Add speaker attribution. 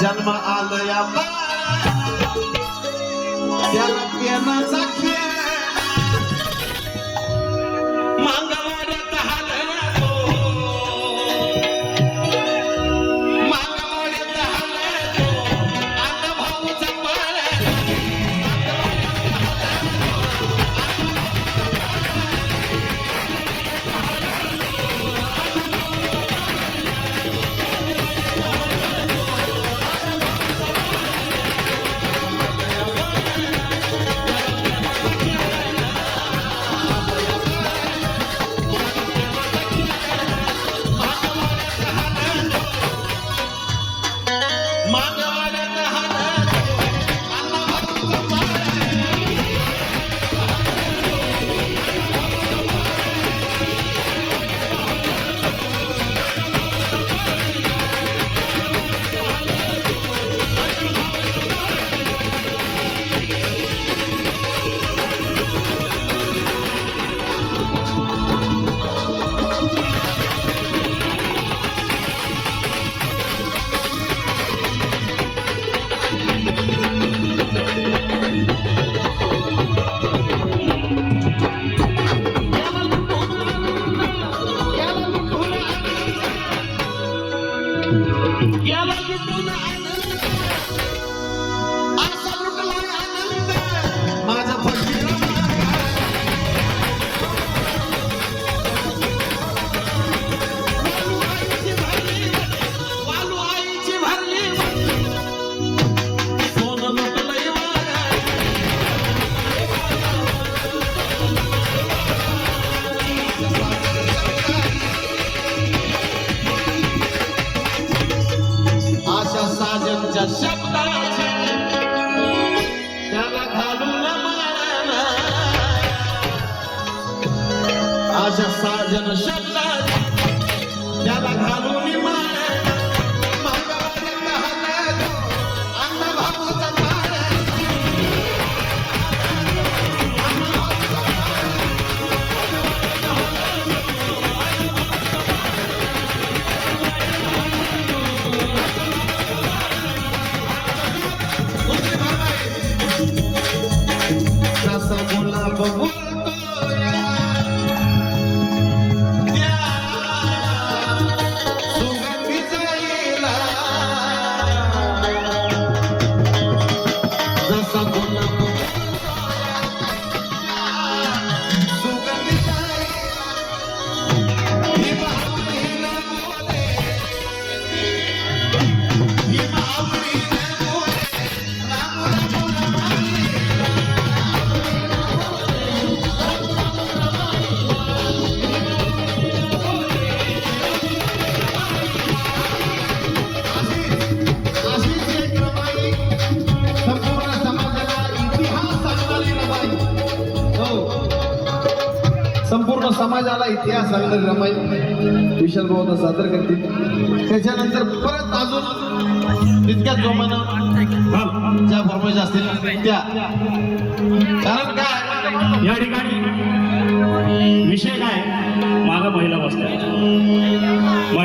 Speaker 1: जन्म आलया त्याला पेनाचा या बाजूतून तुझ्या शब्दाची त्याला घालून मारणार आज साजन शब्द मानव समाजाला इतिहास सांगणारी रमाई विशाल भाऊ सादर करते त्याच्यानंतर परत अजून तितक्याच जोमानं ज्या फॉर्मेश असतील त्या.